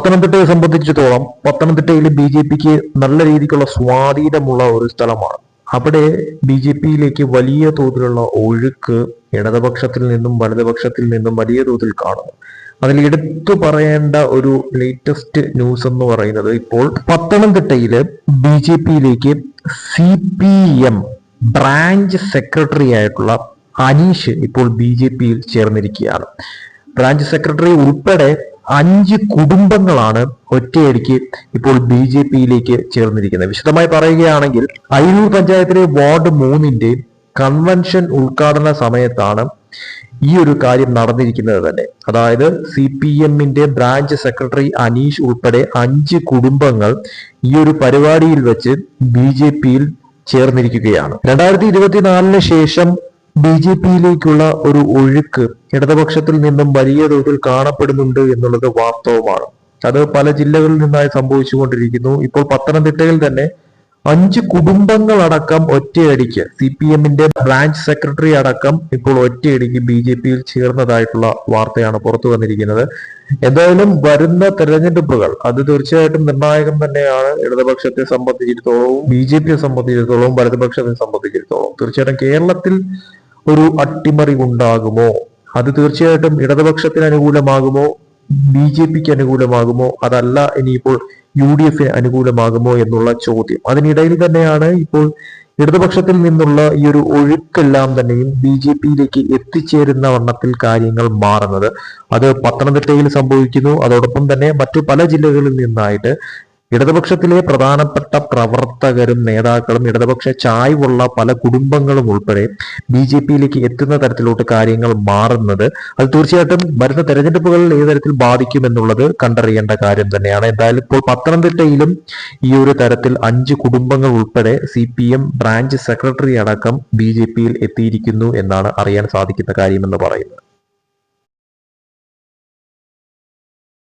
പത്തനംതിട്ടയെ സംബന്ധിച്ചിടത്തോളം പത്തനംതിട്ടയിൽ B J പിക്ക് നല്ല രീതിക്കുള്ള സ്വാധീനമുള്ള ഒരു സ്ഥലമാണ്. അവിടെ ബി ജെ പിയിലേക്ക് വലിയ തോതിലുള്ള ഒഴുക്ക് ഇടതുപക്ഷത്തിൽ നിന്നും വലതുപക്ഷത്തിൽ നിന്നും വലിയ തോതിൽ കാണുന്നു. അതിൽ എടുത്തു പറയേണ്ട ഒരു ലേറ്റസ്റ്റ് ന്യൂസ് എന്ന് പറയുന്നത് ഇപ്പോൾ പത്തനംതിട്ടയിൽ ബി ജെ പിയിലേക്ക് C P M branch secretary ആയിട്ടുള്ള അനീഷ് ഇപ്പോൾ ബി ജെ പിയിൽ ചേർന്നിരിക്കുകയാണ്. ബ്രാഞ്ച് സെക്രട്ടറി ഉൾപ്പെടെ അഞ്ച് കുടുംബങ്ങളാണ് ഒറ്റയടിക്ക് ഇപ്പോൾ ബി ജെ പിയിലേക്ക് ചേർന്നിരിക്കുന്നത്. വിശദമായി പറയുകയാണെങ്കിൽ അയ്യൂർ പഞ്ചായത്തിലെ വാർഡ് മൂന്നിന്റെ കൺവെൻഷൻ ഉദ്ഘാടന സമയത്താണ് ഈ ഒരു കാര്യം നടന്നിരിക്കുന്നത് തന്നെ. അതായത് സി പി എമ്മിന്റെ ബ്രാഞ്ച് സെക്രട്ടറി അനീഷ് ഉൾപ്പെടെ അഞ്ച് കുടുംബങ്ങൾ ഈ ഒരു പരിപാടിയിൽ വെച്ച് ബി ജെ പിയിൽ ചേർന്നിരിക്കുകയാണ്. രണ്ടായിരത്തി ഇരുപത്തിനാലിന് ശേഷം ബി ജെ പിയിലേക്കുള്ള ഒരു ഒഴുക്ക് ഇടതുപക്ഷത്തിൽ നിന്നും വലിയ തോതിൽ കാണപ്പെടുന്നുണ്ട് എന്നുള്ളത് വാസ്തവമാണ്. അത് പല ജില്ലകളിൽ നിന്നായി സംഭവിച്ചുകൊണ്ടിരിക്കുന്നു. ഇപ്പോൾ പത്തനംതിട്ടയിൽ തന്നെ അഞ്ച് കുടുംബങ്ങളടക്കം ഒറ്റയടിക്ക് സി പി എമ്മിന്റെ ബ്രാഞ്ച് സെക്രട്ടറി അടക്കം ഇപ്പോൾ ഒറ്റയടിക്ക് ബി ജെ പിയിൽ ചേർന്നതായിട്ടുള്ള വാർത്തയാണ് പുറത്തു വന്നിരിക്കുന്നത്. എന്തായാലും വരുന്ന തെരഞ്ഞെടുപ്പുകൾ അത് തീർച്ചയായിട്ടും നിർണായകം തന്നെയാണ്. ഇടതുപക്ഷത്തെ സംബന്ധിച്ചിടത്തോളവും ബി ജെ പിയെ സംബന്ധിച്ചിടത്തോളവും വലതുപക്ഷത്തെ സംബന്ധിച്ചിടത്തോളവും. തീർച്ചയായിട്ടും കേരളത്തിൽ ഒരു അട്ടിമറി ഉണ്ടാകുമോ അത് തീർച്ചയായിട്ടും ഇടതുപക്ഷത്തിന് അനുകൂലമാകുമോ? ബി ജെ പിക്ക് അനുകൂലമാകുമോ? അതല്ല ഇനിയിപ്പോൾ യു ഡി എഫിന് അനുകൂലമാകുമോ എന്നുള്ള ചോദ്യം. അതിനിടയിൽ തന്നെയാണ് ഇപ്പോൾ ഇടതുപക്ഷത്തിൽ നിന്നുള്ള ഈ ഒരു ഒഴുക്കെല്ലാം തന്നെയും ബി ജെ പിയിലേക്ക് എത്തിച്ചേരുന്ന വണ്ണത്തിൽ കാര്യങ്ങൾ മാറുന്നത്. അത് പത്തനംതിട്ടയിൽ സംഭവിക്കുന്നു. അതോടൊപ്പം തന്നെ മറ്റു പല ജില്ലകളിൽ നിന്നായിട്ട് ഇടതുപക്ഷത്തിലെ പ്രധാനപ്പെട്ട പ്രവർത്തകരും നേതാക്കളും ഇടതുപക്ഷ ചായ്വുള്ള പല കുടുംബങ്ങളും ഉൾപ്പെടെ ബി ജെ പിയിലേക്ക് എത്തുന്ന തരത്തിലോട്ട് കാര്യങ്ങൾ മാറുന്നത് അത് തീർച്ചയായിട്ടും വരുന്ന തെരഞ്ഞെടുപ്പുകളിൽ ഏത് തരത്തിൽ ബാധിക്കുമെന്നുള്ളത് കണ്ടറിയേണ്ട കാര്യം തന്നെയാണ്. എന്തായാലും ഇപ്പോൾ പത്തനംതിട്ടയിലും ഈ ഒരു തരത്തിൽ അഞ്ച് കുടുംബങ്ങൾ ഉൾപ്പെടെ C P M branch secretary അടക്കം ബി ജെ പിയിൽ എത്തിയിരിക്കുന്നു എന്നാണ് അറിയാൻ സാധിക്കുന്ന കാര്യമെന്ന് പറയുന്നത്.